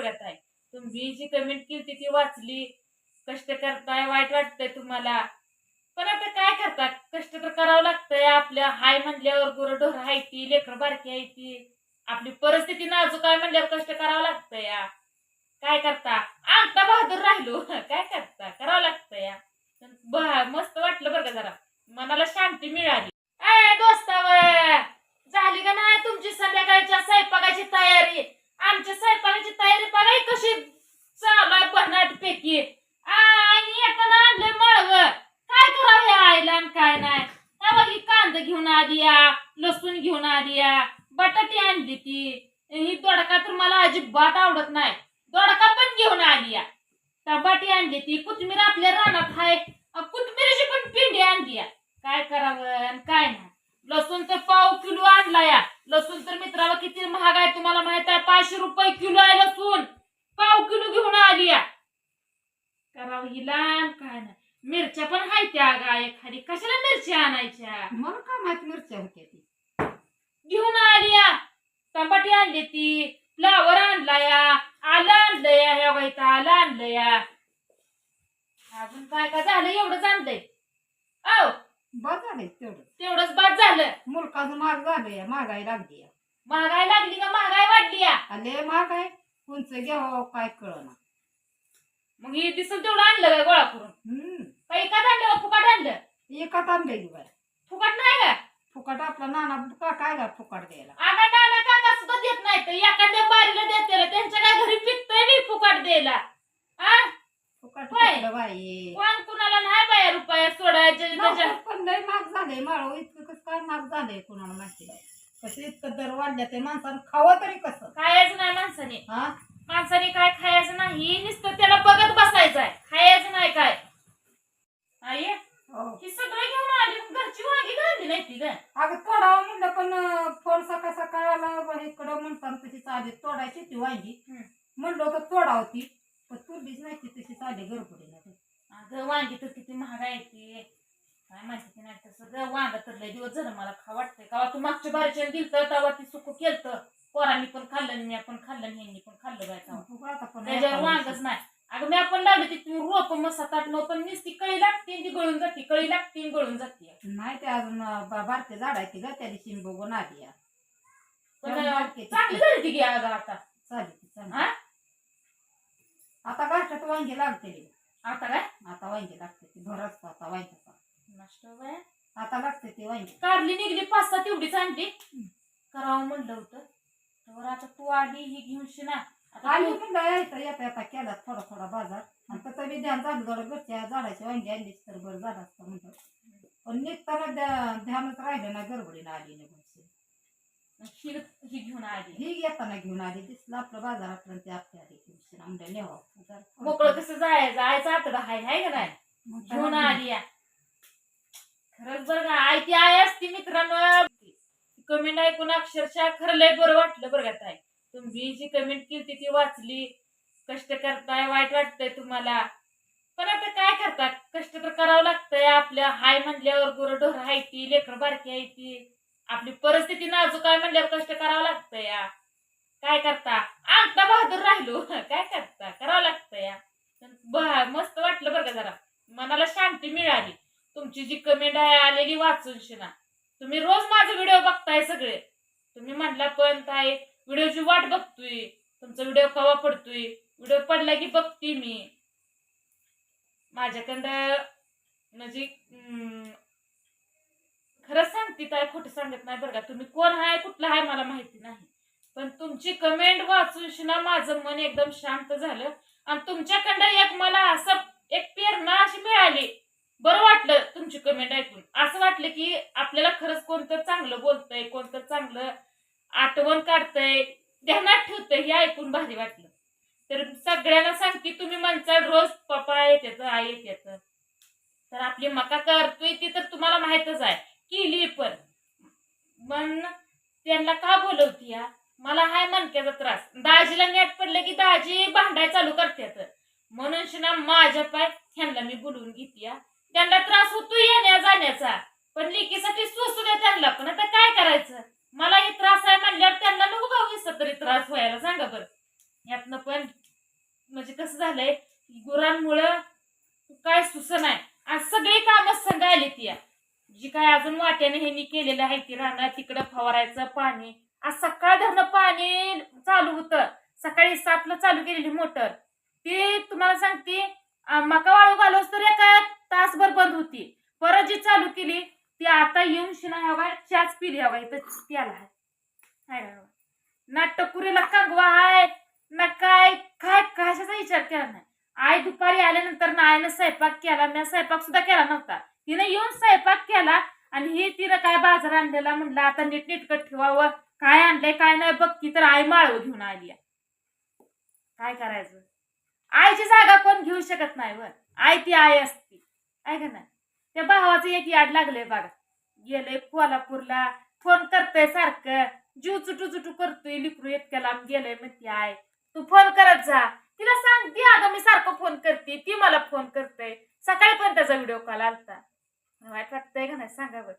बरं का तुम्ही जी कमेंट केली ती वाचली. कष्ट करताय वाईट वाटतंय तुम्हाला. पण आता काय करतात? कष्ट तर करावं लागतंय. आपल्या हाय म्हणल्यावर गुरढोर आहे ती लेकर बारकी आहे ती आपली परिस्थिती नाजूक आहे म्हणल्यावर कष्ट करावं लागतंय या. काय करता? आता बहादूर राहिलो. काय करता? करावं लागतंय या. मस्त वाटलं बरं का जरा. मनाला शांती मिळाली ए दोस्तावर झाली का नाही तुमची संध्याकाळच्या स्वयंपाकाची तयारी आमच्या स्वयंपाकाची तयारी बघा ही कशी चालू आहे बनाट पैकी आणि येताना आणले मळव काय करावं हे आईला आणि काय नाही त्या बघी कांदा घेऊन आली या लसूण घेऊन आली या बटाटी आणली ती ही दोडका तर मला अजिबात आवडत नाही दोडका पण घेऊन आली या टमाटी आणली ती कोथिंबीर आहे अ, कोथिंबीरची पण पिंडी आणली काय करावं आणि काय नाही. लसूण तर पाव किलो आणला या. लसूण तर मित्राला किती महाग आहे तुम्हाला माहीत आहे. पाचशे रुपये किलो आहे लसूण. पाव किलो घेऊन आली या. करावं हिला आणि काय नाही. मिरच्या पण हाय त्या गाय खाली कशाला मिरच्या आणायच्या? मला काय माहीत मिरच्या होत्या ती? घेऊन आली या. टमाटी आणली ती. फ्लावर आणला या. आलं आणलं या. ह्या बाईचं आलं आणलं या. अजून काय काय झालं? एवढंच आणलंय. औ बस झाले तेवढं. तेवढंच बाद झालं. मुलकाचं महाग झालंय महागाई लागली. महागाई लागली का? महागाई वाढली या आले महाग आहे. कोणचं घ्यावं काय कळना. मग हे दिसल तेवढं आणलं का गोळा करून? हम्म. एकात आणलं का? फुकाट आणलं? एकात आणलंय की बाय फुकाट नाही का? फुकट आपला नाना का काय का फुकट द्यायला? आगा नाना काका सुद्धा देत नाही तर एखाद्या बारीला देते त्यांच्या काय घरी पिकतंय नाही फुकाट द्यायला. होय. कुठलं बाई? कोण कुणाला नाही बाया रुपया सोडायचे त्याच्या पण लय महाग झालंय माळव. इतकं कसं काय महाग झालंय कुणाला माहिती? कसं इतकं दर वाढल्या ते माणसानं खावं तरी कसं? खायचं नाही माणसाने. हा? माणसाने काय खायचं नाही. नुसतं त्याला बघत बसायचं आहे. खायचं नाही काय. आई हो. ही सगळं घेऊन आली. घरची वांगी घालली नाही ती ग. अगं तोडावं म्हणलं पण फोन सकाळ सकाळ आला. इकडं म्हणताना तशी चाली तोडायची ती वांगी. हम्म. म्हणलं होतं तोडावं ती. पण तोडलीच नाही ती. तशी चाली गडबडीला अगं वांगी तर किती महाग आहे ती काय माहिती की नाही तसं ग वांग तर लय दिवस झालं मला खा वाटतंय. का तू मागच्या बारीच्या दिलत तेव्हा ती सुकू केलत. पोरांनी पण खाल्लं मी पण खाल्लं ह्यांनी पण खाल्लं बाय त्याच्यावर वांगच नाही. अगं मी आपण लावली ती रोप आठ नऊ पण नुसती कळी लागते ती गळून जाते कळी लागते गळून जाते. नाही ते अजून बा- बारके झाड आहे ती ग त्या दिवशी बघून आली ती- चांगली झाली ती घ्या अगं आता. ती आता घाटात वांगी लागते रे. आता काय? आता वांगी लागते ती भर असतो आता वांग्याचा. नष्ट बाय. आता लागते ती वांगी. काढली निघली पाच सहा तेवढीच आणली. करावं म्हणलं होतं. तर आता तू आली ही घेऊन शिना. आता आली तू- म्हणलं येता येता येता केला थोडा थोडा बाजार. आणि तसं बी ध्यान झालं जरा घरच्या झाडाची वांगी आणलीच तर बरं झालं असतं म्हणलं. पण निघताना ध्या- ध्यानच राहिलं ना गडबडीनं आली निघून. ही ही घेऊन आली. ही येताना घेऊन आली. दिसलं आपलं बाजारातलं आणि ते आपल्या आली. घेऊन आमच्या नेवा मोकळं कसं जायचं जायचं आता हाय हाय का नाही? घेऊन आली या. खरंच बरं का आई ती आई असती मित्रांनो. कमेंट ऐकून अक्षरशः खरं लय बरं वाटलं बरं का ताई. तुम्ही जी कमेंट केली ती वाचली. कष्ट करताय वाईट वाटतंय तुम्हाला. पण आता काय करता कष्ट तर करावं लागतंय. आपल्या हाय म्हणल्यावर गुरढोर आहे ती लेकरं बारकी आहे ती आपली परिस्थिती नाजूक आहे म्हणल्यावर कष्ट करावं लागतं या. काय करता? आता बहादूर राहिलो. काय करता? करावं लागतंय या. मस्त वाटलं बरं का जरा. मनाला शांती मिळाली. तुमची जी कमेंट आहे आलेली वाचून शिना. तुम्ही रोज माझे व्हिडिओ बघताय सगळे. तुम्ही म्हटला पण काय व्हिडिओची वाट बघतोय. तुमचा व्हिडिओ कवा पडतोय? व्हिडिओ पडला की बघते मी. माझ्याकडं म्हणजे अं, काय खोटं सांगत नाही बरं का. तुम्ही कोण आहे कुठला आहे मला माहिती नाही. पण तुमची कमेंट वाचून शिना माझं मन एकदम शांत झालं. आणि तुमच्याकडं एक मला असं एक प्रेरणा अशी मिळाली. बरं वाटलं तुमची कमेंट ऐकून. असं वाटलं की आपल्याला खरंच कोणतं चांगलं बोलतंय कोणतं चांगलं आठवण काढतंय ध्यानात ठेवतंय हे ऐकून भारी वाटलं. तर सगळ्यांना सांगते तुम्ही म्हणता रोज पप्पा येत आई येत तर आपली मका करतोय ती तर तुम्हाला माहितच आहे. केली पण. मग त्यांना का बोलवती या? मला हाय मनक्याचा त्रास. दाजीला नेट पडलं की दाजी भांडाय चालू करतात म्हणून शिना माझ्या पाय ह्यांना मी बोलवून घेते या. त्यांना त्रास होतो येण्या जाण्याचा. पण लेकीसाठी सोसू द्या त्यांना पण. आता काय करायचं? मला हे त्रास आहे म्हणल्यावर त्यांना नको का तरी त्रास व्हायला? सांगा बरं. यातनं पण म्हणजे कसं झालंय? गुरांमुळं काय सुस नाही आज सगळी कामं संघ आली ती या. काय अजून वाट्याने ह्यांनी केलेलं आहे ती राहणार तिकडं फवारायचं पाणी. आज सकाळ धरणं पाणी चालू होतं. सकाळी सातला चालू केलेली मोटर. ती तुम्हाला सांगते मका वाळू घालूस तर एका तासभर बंद होती. परत जी चालू केली ती आता येऊन शिना हवा चहाच पिली हवा इथं प्याला आहे. हाय ना. ना टकुरीला कांगवा आहे. ना काय काय कशाचा विचार केला नाही. आई दुपारी आल्यानंतर ना आईनं स्वयंपाक केला मी स्वयंपाक सुद्धा केला नव्हता. तिनं येऊन स्वयंपाक केला आणि हे तिनं काय बाजार आणलेला म्हणलं आता नीटनेटकट ठेवावं. काय आणलंय काय नाही बघ की तर आई माळव घेऊन आली काय करायचं? आईची जागा कोण घेऊ शकत नाही बर आई ती आई असती. आहे का नाही? त्या भावाचं एक याड लागलंय बघा. गेलंय कोल्हापूरला. फोन करतोय सारखं. जीव चुटू चुटू करतोय लिकरू इतक्या लांब गेलंय म्हणते आय तू फोन करत जा. तिला सांग ती अगं मी सारखं फोन करते. ती मला फोन करते सकाळी पण त्याचा व्हिडिओ कॉल आलता. वाईट वाटतंय का नाही सांगा बरं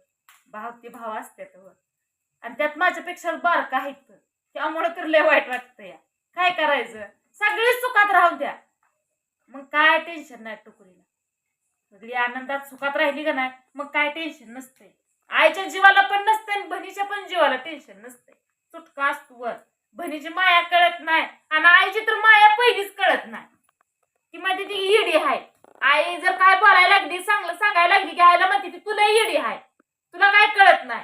भाव ते भाव असतात आणि त्यात माझ्यापेक्षा बारका आहेत त्यामुळे तर लय वाईट वाटतंय काय करायचं? सगळी सुखात राहू द्या. मग काय टेन्शन नाही टुकडीला. सगळी आनंदात सुखात राहिली का नाही? मग काय टेन्शन नसतंय. आईच्या जीवाला पण नसते आणि बहिणीच्या पण जीवाला टेन्शन नसते सुटका असतो वर. बहिणीची माया कळत नाही आणि आईची तर माया पहिलीच कळत नाही. ती माहिती ती इडी आहे. आई जर काय बोलायला लागली चांगलं सांगायला लागली की आईला तुला येडी आहे तुला काय कळत नाही?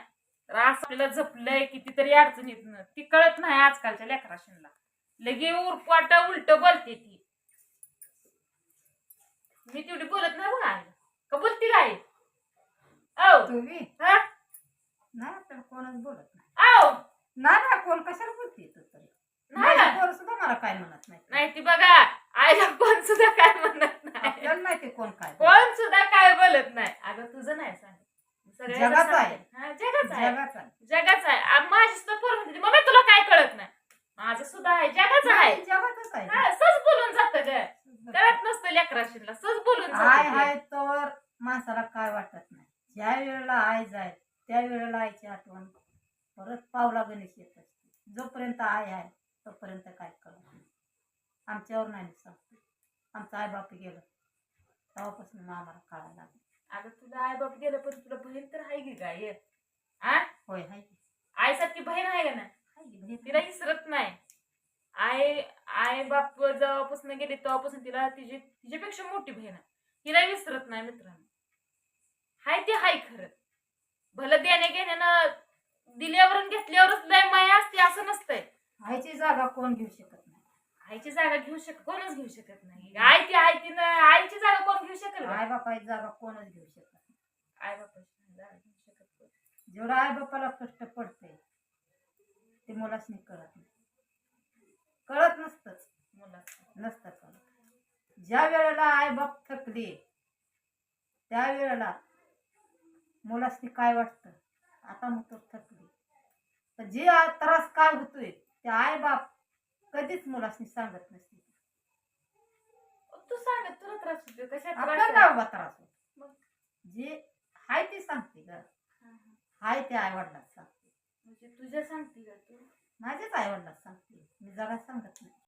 तर असं आपल्याला जपलंय कितीतरी अडचणीत ती कळत नाही आजकालच्या लेकराशींना. लगे उरपाट उलट बोलते ती. मी तेवढी बोलत नाही बघा. का बोलती काय औ. तुम्ही? हा? नाही तर कोणच बोलत नाही. औ. नाही ना कोण कशाला बोलते तू तरी? नाही ना. पोरं सुद्धा मला काय म्हणत नाही नाही ती बघा आईला कोण सुद्धा काय म्हणत नाही. आपल्याला नाही ते कोण काय कोण सुद्धा काय बोलत नाही. अगं तुझं नाही सांग सगळ्यांचं जगाचं आहे. हा, जगाचं आहे. जगाचा जगाचं आहे. आ, माझी सुद्धा पोर म्हणते मम्मी तुला काय कळत नाही? माझं सुद्धा आहे. जगाचं आहे. नाही, जगातच आहे. हा, सहज बोलून जात ग. कळत नसतं लेकराशीला सहज बोलून आय जातं हाय तोवर माणसाला काय वाटत नाही. ज्या वेळेला आय जाय त्या वेळेला आईची आठवण परत पावला गणेश येत असते. जोपर्यंत आय आहे तोपर्यंत काय कळत नाही. आमच्यावर नाही सांगतो आमचं आई बाप गेलं. तेव्हापासून आम्हाला कळायला लागलं. अगं तुला आई बाप गेलं पण तुला बहीण तर आहे की काय? आ? होय हाय की. आईसारखी बहीण आहे का ना हाय की बहीण. तिला विसरत नाही. आई आई बाप जेव्हापासून गेली तेव्हापासून तिला तिची तिच्यापेक्षा मोठी बहीण आहे. तिला विसरत नाही मित्रांनो. हाय ते हाय खरं. भलं देण्या घेण्यानं दिल्यावर आणि घेतल्यावरच लय माया असते असं नसतंय. आईची जागा कोण घेऊ शकत? आईची जागा घेऊ शक कोणच घेऊ शकत नाही. आई ती आई तिनं आईची जागा कोण घेऊ शकेल? आई बापाची जागा कोणच घेऊ शकत नाही. आई बापाची जागा घेऊ शकत? जेवढं आई बापाला कष्ट पडते ते मुलासनी कळत नाही. कळत नसतंच. मुलाचं. नसतं कळत ज्या वेळेला आई बाप थकले त्या वेळेला मुलासनी काय वाटतं? आता मग थकले. तर जे आ- त्रास काय होतोय ते आई बाप कधीच मुलासनी सांगत नसते. तू सांग तुला त्रास होतो कशा आपला त्रास गावाला त्रास होतो. जे हाय ते सांगते ग. आहे? हाय ते आईवडिलाच सांगते. म्हणजे तुझ्या सांगते का तू? माझ्याच आई वडिलांना सांगते. मी जगात सांगत नाही.